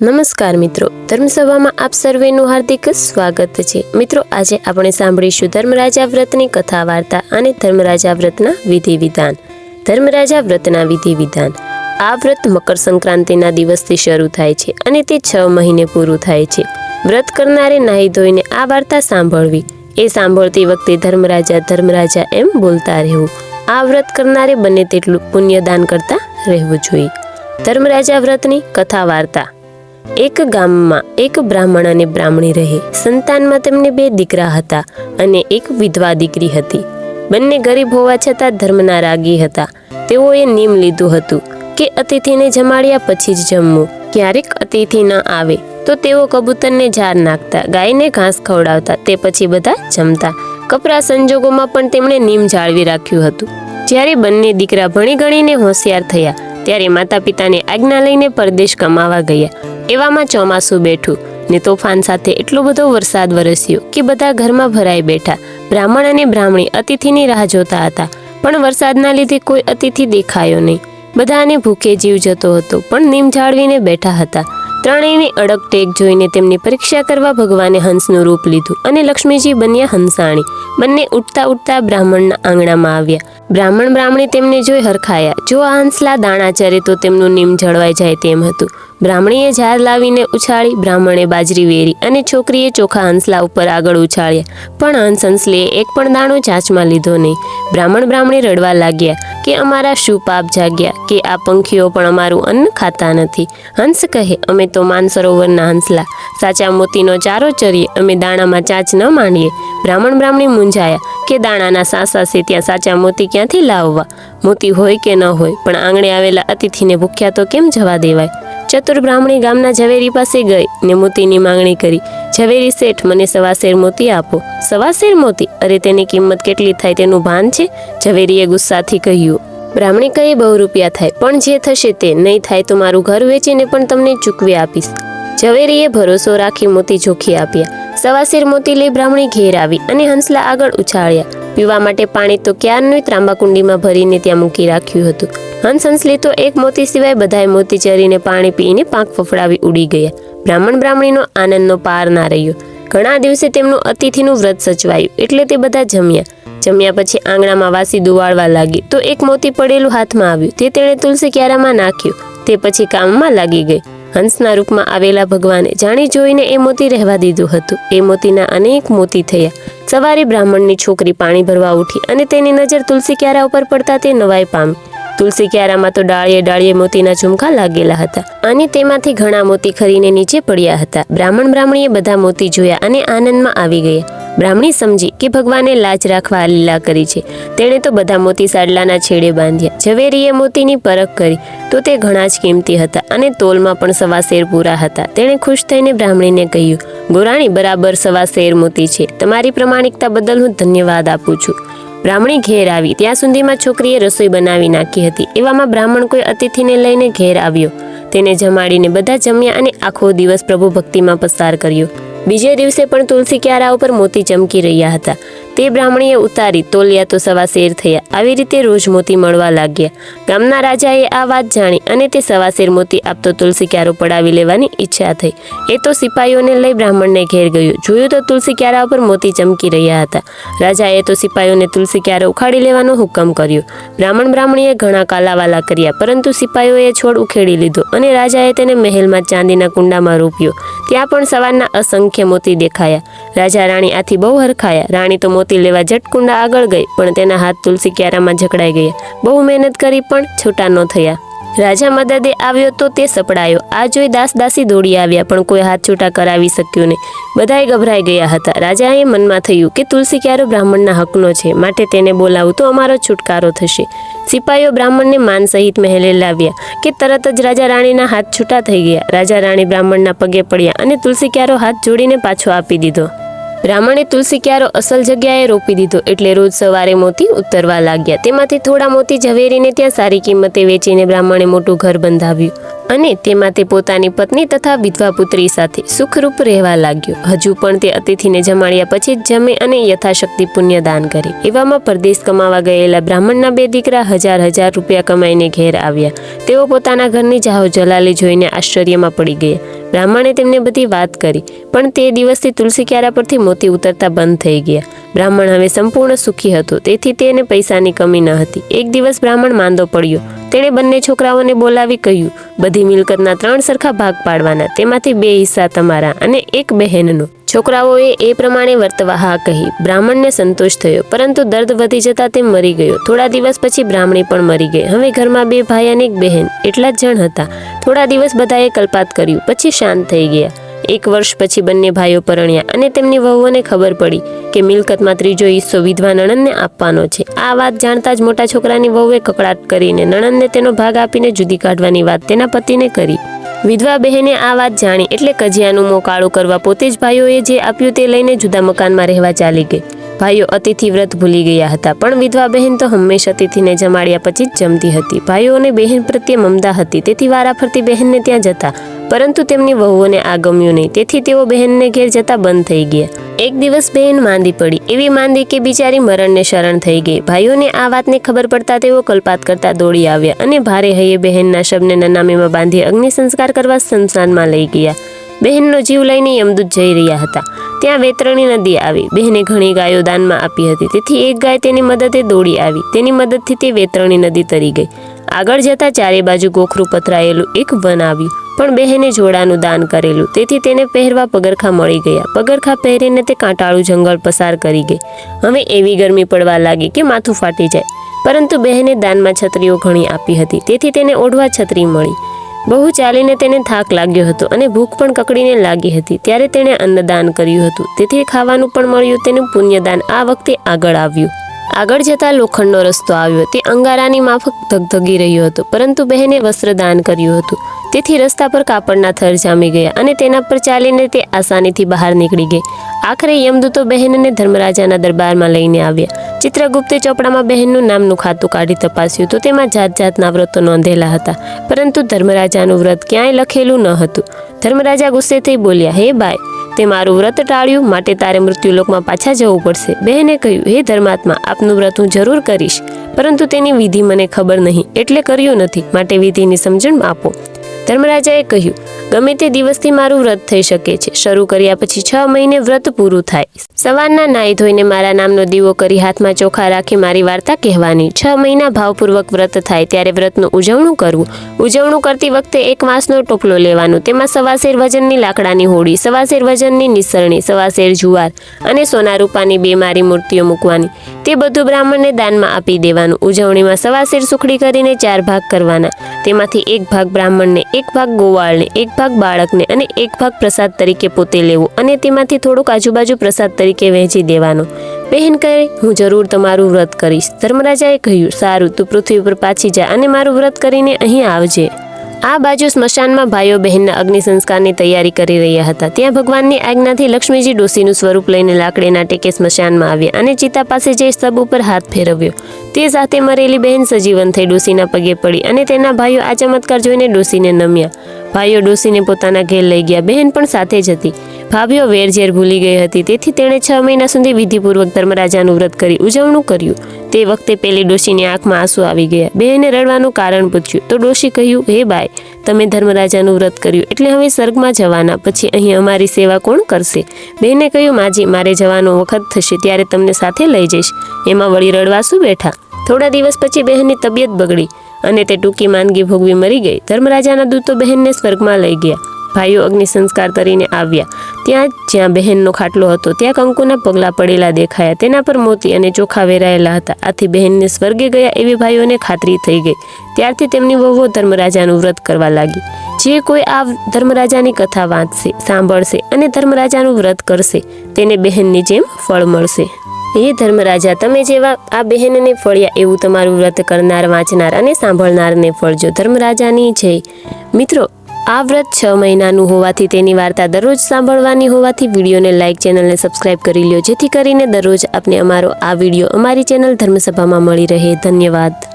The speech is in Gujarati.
નમસ્કાર મિત્રો, ધર્મસભામાં આપ સર્વેનું હાર્દિક સ્વાગત છે. મિત્રો, આજે આપણે સાંભળીશું ધર્મરાજા વ્રતની કથા વાર્તા અને ધર્મરાજા વ્રતના વિધિ વિધાન ધર્મરાજા વ્રતના વિધિ વિધાન આ વ્રત મકર સંક્રાંતિના દિવસથી શરૂ થાય છે અને તે છ મહિને પૂરું થાય છે. વ્રત કરનારે નાહી ધોઈને આ વાર્તા સાંભળવી. એ સાંભળતી વખતે ધર્મરાજા ધર્મરાજા એમ બોલતા રહેવું. આ વ્રત કરનારે બને તેટલું પુણ્યદાન કરતા રહેવું જોઈએ. ધર્મરાજા વ્રતની કથા વાર્તા એક ગામમાં એક બ્રાહ્મણ અને બ્રાહ્મણી રહે. સંતાનમાં તેમને બે દીકરા હતા અને એક વિધવા દીકરી હતી. બંને ગરીબ હોવા છતાં ધર્મના રાગી હતા. તેઓએ નિયમ લીધું હતું કે અતિથિને જમાડ્યા પછી જ જમવું. ક્યારેક અતિથિ ન આવે તો તેઓ કબૂતરને ઝાર નાખતા, ગાયને ઘાસ ખવડાવતા, તે પછી બધા જમતા. કપરા સંજોગોમાં પણ તેમણે નિયમ જાળવી રાખ્યું હતું. જ્યારે બંને દીકરા ભણી ગણીને હોશિયાર થયા, ત્યારે માતા પિતાને આજ્ઞા લઈને પરદેશ કમાવા ગયા. એવામાં ચોમાસું બેઠું ને તોફાન સાથે એટલો બધો વરસાદ વરસ્યો કે બધા ઘરમાં ભરાઈ બેઠા. બ્રાહ્મણ અને બ્રાહ્મણી અતિથિની રાહ જોતા હતા, પણ વરસાદના લીધે કોઈ અતિથિ દેખાયો નહીં. બધાને ભૂખે જીવ જતો હતો, પણ નીમ જાળવીને બેઠા હતા. ત્રણેયની અડગ ટેક જોઈને તેમની પરીક્ષા કરવા ભગવાને હંસનું રૂપ લીધું અને લક્ષ્મીજી બન્યા હંસાણી. બંને ઉઠતા ઉઠતા બ્રાહ્મણના આંગણામાં આવ્યા. બ્રાહ્મણ બ્રાહ્મણી તેમને જોઈ હરખાયા. જો આ હંસલા દાણા ચરે તો તેમનું નીમ જળવાઈ જાય તેમ હતું. બ્રાહ્મણીએ ઝાર લાવીને ઉછાળી, બ્રાહ્મણે બાજરી વેરી અને છોકરીએ ચોખા હંસલા ઉપર આગળ ઉછાળ્યા. પણ હંસ હંસલીએ એક પણ દાણો ચાંચમાં લીધો નહીં. બ્રાહ્મણ બ્રાહ્મણી રડવા લાગ્યા કે અમારા શું પાપ જાગ્યા, કે આ પંખીઓ પણ અમારું અન્ન ખાતા નથી. હંસ કહે, અમે તો માનસરોવરના હંસલા. સાચા મોતીનો ચારો ચરીએ, અમે દાણામાં ચાંચ ન માંડીએ. બ્રાહ્મણ બ્રાહ્મણી મૂંઝાયા કે દાણાના સાસા છે ત્યાં સાચા મોતી ક્યાંથી લાવવા? મોતી હોય કે ન હોય, પણ આંગણે આવેલા અતિથિને ભૂખ્યા તો કેમ જવા દેવાય? ચતુર બ્રાહ્મણી ગામના ઝવેરી પાસે ગઈ ને મોતીની માંગણી કરી. ઝવેરી શેઠ, મને સવાશેર મોતી આપો. સવાશેર મોતી? અરે, તેની કિંમત કેટલી થાય તેનું ભાન છે? ઝવેરીએ ગુસ્સાથી કહ્યું. બ્રાહ્મણી કહે, બહુ રૂપિયા થાય, પણ જે થશે તે. નહીં થાય તો મારું ઘર વેચીને પણ તમને ચૂકવી આપીશ. ઝવેરીએ ભરોસો રાખી મોતી જોખી આપ્યા. સવાશેર મોતી લઈ બ્રાહ્મણી ઘેર આવી અને હંસલા આગળ ઉછાળ્યા. પીવા માટે પાણી તો ક્યારનું ત્રાંબાકુંડીમાં ભરીને ત્યાં મૂકી રાખ્યું હતું. હંસ હંસલી તો એક મોતી સિવાય બધાએ મોતી ચરીને પાણી પીને પાંખ ફફડાવી ઉડી ગયા. બ્રાહ્મણ બ્રાહ્મણીનો આનંદનો પાર ના રહ્યો. ઘણા દિવસે તેમનું અતિથિનું વ્રત સચવાયું એટલે તે બધા જમ્યા. જમ્યા પછી આંગણામાં વાસી દુવાળવા લાગી તો એક મોતી પડેલું હાથમાં આવ્યું. તે તેણે તુલસી ક્યારામાં નાખ્યું. તે પછી કામમાં લાગી ગઈ. હંસના રૂપમાં આવેલા ભગવાને જાણી જોઈને એ મોતી રહેવા દીધું હતું. એ મોતીના અનેક મોતી થયા. સવારે બ્રાહ્મણની છોકરી પાણી ભરવા ઉઠી અને તેની નજર તુલસી ક્યારા ઉપર પડતા તે નવાઈ પામી. તુલસી ક્યારામાં તો ડાળીએ ડાળીએ મોતીના ઝુમકા લાગેલા હતા અને તેમાંથી ઘણા મોતી ખરીને નીચે પડ્યા હતા. બ્રાહ્મણ બ્રાહ્મણીએ બધા મોતી જોયા અને આનંદમાં આવી ગયા. બ્રાહ્મણી સમજી કે ભગવાને લાજ રાખવા લીલા કરી છે. તેણે તો બધા મોતી સાડલાના છેડે બાંધ્યા. ઝવેરીએ મોતીની પરખ કરી. તો તે ઘણા જ કિંમતી હતા અને તોલમાં પણ સવા શેર પૂરા હતા. તેણે ખુશ થઈને બ્રાહ્મણીને કહ્યું, ગોરાણી, બરાબર સવા શેર મોતી છે. તમારી પ્રમાણિકતા બદલ હું ધન્યવાદ આપું છું. બ્રાહ્મણી ઘેર આવી. ત્યાં સુધીમાં છોકરીએ રસોઈ બનાવી નાખી હતી. એવામાં બ્રાહ્મણ કોઈ અતિથિને લઈને ઘેર આવ્યો. તેને જમાડીને બધા જમ્યા અને આખો દિવસ પ્રભુ ભક્તિમાં પસાર કર્યો. બીજે દિવસે પણ તુલસી ક્યારા ઉપર મોતી ચમકી રહ્યા હતા. તે બ્રાહ્મણીએ ઉતારી તોલ્યા તો સવા શેર થયા. આવી રીતે રોજ મોતી મળવા લાગ્યા. ગામના રાજાએ આ વાત જાણી અને તે સવા શેર મોતી આપતો તુલસી ક્યારો પડાવી લેવાની ઈચ્છા થઈ. એ તો સિપાહીઓને લઈ બ્રાહ્મણને ઘેર ગયો. જોયું તો તુલસી ક્યારા ઉપર મોતી ચમકી રહ્યા હતા. રાજાએ તો સિપાહીઓને તુલસી ક્યારો ઉખાડી લેવાનો હુકમ કર્યો. બ્રાહ્મણ બ્રાહ્મણીએ ઘણા કાલાવાલા કર્યા, પરંતુ સિપાહીઓએ છોડ ઉખેડી લીધો અને રાજાએ તેને મહેલમાં ચાંદીના કુંડામાં રોપ્યો. ત્યાં પણ સવારના અસંખ્ય મોતી દેખાયા. રાજા રાણી આથી બહુ હરખાયા. રાણી તો મોતી લેવા જટકુંડા આગળ ગઈ, પણ તેના હાથ તુલસી ક્યારામાં જકડાઈ ગયા. બહુ મહેનત કરી પણ છૂટા ન થયા. રાજા મદદે આવ્યો તો તે સપડાયો. આ જોઈ દાસ દાસી દોડી આવ્યા, પણ કોઈ હાથ છૂટા કરાવી શક્યું નહીં. બધાએ ગભરાઈ ગયા હતા. રાજાએ મનમાં થયું કે તુલસી ક્યારો બ્રાહ્મણના હકનો છે, માટે તેને બોલાવું તો અમારો છુટકારો થશે. સિપાહીઓ બ્રાહ્મણને માન સહિત મહેલે લાવ્યા કે તરત જ રાજા રાણીના હાથ છૂટા થઈ ગયા. રાજા રાણી બ્રાહ્મણના પગે પડ્યા અને તુલસી ક્યારો હાથ જોડીને પાછો આપી દીધો. બ્રાહ્મણે તુલસી ક્યારો અસલ જગ્યાએ રોપી દીધો એટલે રોજ સવારે મોતી ઉતરવા લાગ્યા. તેમાંથી થોડા મોતી ઝવેરીને ત્યાં સારી કિંમતે વેચીને બ્રાહ્મણે મોટું ઘર બંધાવ્યું. અને તેમાં તે પોતાની પત્ની તથા વિધવા પુત્રી સાથે સુખરૂપ રહેવા લાગ્યો. હજુ પણ તે અતિથિને જમાડ્યા પછી જ જમે અને યથાશક્તિ પુણ્ય દાન કરે. એવામાં પરદેશ કમાવા ગયેલા બ્રાહ્મણના બે દીકરા હજાર હજાર રૂપિયા કમાઈને ઘેર આવ્યા. તેઓ પોતાના ઘરની જાહો જલાલી જોઈને આશ્ચર્યમાં પડી ગયા. બ્રાહ્મણે તેમને બધી વાત કરી, પણ તે દિવસથી તુલસી ક્યારા પરથી મોતી ઉતરતા બંધ થઈ ગયા. બ્રાહ્મણ હવે સંપૂર્ણ સુખી હતો, તેથી તેને પૈસાની કમી ન હતી. એક દિવસ બ્રાહ્મણ માંદો પડ્યો. તેણે બંને છોકરાઓને બોલાવી કહ્યું, બધી મિલકતના ત્રણ સરખા ભાગ પાડવાના, તેમાંથી બે હિસ્સા તમારા અને એક બહેનનો. છોકરાઓએ એ પ્રમાણે વર્તવા હા કહી, બ્રાહ્મણને સંતોષ થયો, પરંતુ દર્દ વધી જતા તે મરી ગયો. થોડા દિવસ પછી બ્રાહ્મણી પણ મરી ગઈ. હવે ઘરમાં બે ભાઈ અને એક બહેન, એટલા જ જણ હતા. થોડા દિવસ બધાએ કલ્પાત કર્યું, પછી શાંત થઈ ગયા. એક વર્ષ પછી બંને ભાઈઓ પરણ્યા અને તેમની વહુઓને ખબર પડી કે મિલકતમાં ત્રીજો હિસ્સો વિધવા નણંદને આપવાનો છે. આ વાત જાણતા જ મોટા છોકરાની વહુએ કકડાટ કરીને નણંદને તેનો ભાગ આપીને જુદી કાઢવાની વાત તેના પતિને કરી. વિધવા બહેને આ વાત જાણી એટલે કજિયાનું મોં કાળું કરવા પોતે જ ભાઈઓએ જે આપ્યું તે લઈને જુદા મકાનમાં રહેવા ચાલી ગઈ. ભાઈઓ અતિથિ વ્રત ભૂલી ગયા હતા, પણ વિધવા બહેન તો હંમેશ અતિથિને જમાડ્યા પછી જ જમતી હતી. ભાઈઓને બહેન પ્રત્યે મમતા હતી, તેથી વારાફરતી બહેનને ત્યાં જતા પરંતુ તેમની વહુઓને આ ગમ્યું નહીં. તેથી તેઓ બહેનને ઘેર જતા બંધ થઈ ગયા. એક દિવસ બહેન માંદી પડી. એવી માંદી કે બિચારી મરણને શરણ થઈ ગઈ. ભાઈઓને આ વાતને ખબર પડતા તેઓ કલ્પાત કરતા દોડી આવ્યા અને ભારે હૈયે બહેનના શબને નનામીમાં બાંધી અગ્નિ સંસ્કાર કરવા સંસ્થાનમાં લઈ ગયા. બહેનનો જીવ લઈને યમદૂત જઈ રહ્યા હતા. ત્યાં વેતરણી નદી આવી. બહેને ઘણી ગાયો દાનમાં આપી હતી. તેથી એક ગાય તેની મદદે દોડી આવી. તેની મદદથી તે વેતરણી નદી તરી ગઈ. આગળ જતા ચારે બાજુ ગોખરું પથરાયેલું એક વન આવ્યું, પણ બહેને જોડાનું દાન કરેલું. તેથી તેને પહેરવા પગરખા મળી ગયા. પગરખા પહેરીને તે કાંટાળું જંગલ પસાર કરી ગઈ. હવે એવી ગરમી પડવા લાગી કે માથું ફાટી જાય. પરંતુ બહેને દાનમાં છત્રીઓ ઘણી આપી હતી. તેથી તેને ઓઢવા છત્રી મળી. બહુ ચાલીને તેને થાક લાગ્યો હતો અને ભૂખ પણ કકડીને લાગી હતી. ત્યારે તેણે અન્નદાન કર્યું હતું. તેથી ખાવાનું પણ મળ્યું. તેનું પુણ્યદાન આ વખતે આગળ આવ્યું. આગળ જતા લોખંડનો રસ્તો આવ્યો. તે અંગારાની માફક ધગધગી રહ્યો હતો, પરંતુ બહેને વસ્ત્રદાન કર્યું હતું. તેથી રસ્તા પર કાપડના થર જામી ગયા અને તેના પર ચાલીને તે આસાનીથી બહાર નીકળી ગઈ. આખરે યમદૂતો બહેનને ધર્મરાજાના દરબારમાં લઈને આવ્યા. ચિત્રગુપ્તે ચોપડામાં બહેનનું નામનું ખાતું કાઢી તપાસ્યું તો તેમાં જાત જાતના વ્રતો નોંધેલા હતા, પરંતુ ધર્મરાજાનું વ્રત ક્યાંય લખેલું ન હતું. ધર્મરાજા ગુસ્સે થઈ બોલ્યા, હે બાય તે મારું વ્રત ટાળ્યું. માટે તારે મૃત્યુલોકમાં પાછા જવું પડશે. બહેને કહ્યું, હે ધર્માત્મા, આપનું વ્રત હું જરૂર કરીશ. પરંતુ તેની વિધિ મને ખબર નહીં, એટલે કર્યું નથી. માટે વિધિની સમજણ આપો. ધર્મરાજાએ કહ્યું, ગમે તે દિવસથી મારું વ્રત થઈ શકે છે. શરૂ કર્યા પછી છ મહિને વ્રત પૂરું થાય. સવારના નાહી ધોઈને મારા નામનો દીવો કરી હાથમાં ચોખા રાખી મારી વાર્તા કહેવાની. છ મહિના ભાવપૂર્વક વ્રત થાય ત્યારે વ્રતનું ઉજવણું કરવું. ઉજવણું કરતી વખતે એક માંસનો ટોપલો લેવાનો. તેમાં સવાસેર વજનની લાકડાની હોડી, સવાસેર વજનની નિસરણી, સવાસેર જુવાર અને સોના રૂપાની બે મારી મૂર્તિઓ મૂકવાની. તે બધું બ્રાહ્મણને દાનમાં આપી દેવાનું. ઉજવણીમાં સવાસેર સુખડી કરીને ચાર ભાગ કરવાના. તેમાંથી એક ભાગ બ્રાહ્મણને એક ભાગ ગોવાળને, એક ભાગ બાળકને અને એક ભાગ પ્રસાદ તરીકે પોતે લેવો અને તેમાંથી થોડુંક આજુબાજુ પ્રસાદ તરીકે વહેંચી દેવાનો. બહેન કહે, હું જરૂર તમારું વ્રત કરીશ. ધર્મરાજાએ કહ્યું, સારું, તું પૃથ્વી પર પાછી જા અને મારું વ્રત કરીને અહીં આવજે. આ બાજુ સ્મશાનમાં ભાઈઓ બહેનના અગ્નિ સંસ્કારની તૈયારી કરી રહ્યા હતા. ત્યાં ભગવાનની આજ્ઞાથી લક્ષ્મીજી ડોસીનું સ્વરૂપ લઈને લાકડીના ટેકે સ્મશાનમાં આવ્યા અને ચિતા પાસે જઈ સ્તબ ઉપર હાથ ફેરવ્યો. તે સાથે મરેલી બહેન સજીવન થઈ ડોસીના પગે પડી અને તેના ભાઈઓ આ ચમત્કાર જોઈને ડોસીને નમ્યા. ભાઈઓ ડોસીને પોતાના ઘેર લઈ ગયા. બહેન પણ સાથે જ હતી. ભાભીઓ વેરઝેર ભૂલી ગઈ હતી. તેથી તેણે છ મહિના સુધી વિધિપૂર્વક ધર્મરાજાનું વ્રત કરી, ઉજવણું કર્યું. તે વખતે પેલી ડોશીની આંખમાં આંસુ આવી ગયા. બહેને રડવાનું કારણ પૂછ્યું. તો ડોશી કહ્યું, હે બાય તમે ધર્મરાજાનું વ્રત કર્યું. એટલે હવે સ્વર્ગમાં જવાના. પછી અહીં અમારી સેવા કોણ કરશે? બહેને કહ્યું, માજી, મારે જવાનો વખત થશે. ત્યારે તમને સાથે લઈ જઈશ. એમાં વળી રડવા શું બેઠા? થોડા દિવસ પછી બહેનની તબિયત બગડી અને તે ટૂંકી માંદગી ભોગવી મરી ગઈ. ધર્મરાજાના દૂતો બહેનને સ્વર્ગમાં લઈ ગયા. ભાઈઓ અગ્નિ સંસ્કાર કરીને આવ્યા. ત્યાં જ્યાં બહેનનો ખાટલો હતો, ત્યાં કંકુના પગલાં પડેલા દેખાયા. તેના પર મોતી અને ચોખા વેરાયેલા હતા. આથી બહેનને સ્વર્ગે ગયા એવી ભાઈઓને ખાતરી થઈ ગઈ. ત્યારથી તેમની વહુઓ ધર્મરાજાનું વ્રત કરવા લાગી. જે કોઈ આ ધર્મરાજાની કથા વાંચશે, સાંભળશે અને ધર્મરાજાનું વ્રત કરશે, તેને બહેનની જેમ ફળ મળશે. હે ધર્મરાજા, તમે જેવા આ બહેનને ફળ્યા એવું તમારું વ્રત કરનાર, વાંચનાર અને સાંભળનારને ફળજો. ધર્મરાજાની જય. મિત્રો, આ વ્રત છ મહિનાનું હોવાથી તેની વાર્તા દરરોજ સાંભળવાની હોવાથી વિડીયોને લાઇક ચેનલને સબસ્ક્રાઇબ કરી લ્યો. જેથી કરીને દરરોજ આપને અમારો આ વીડિયો અમારી ચેનલ ધર્મસભામાં મળી રહે. ધન્યવાદ.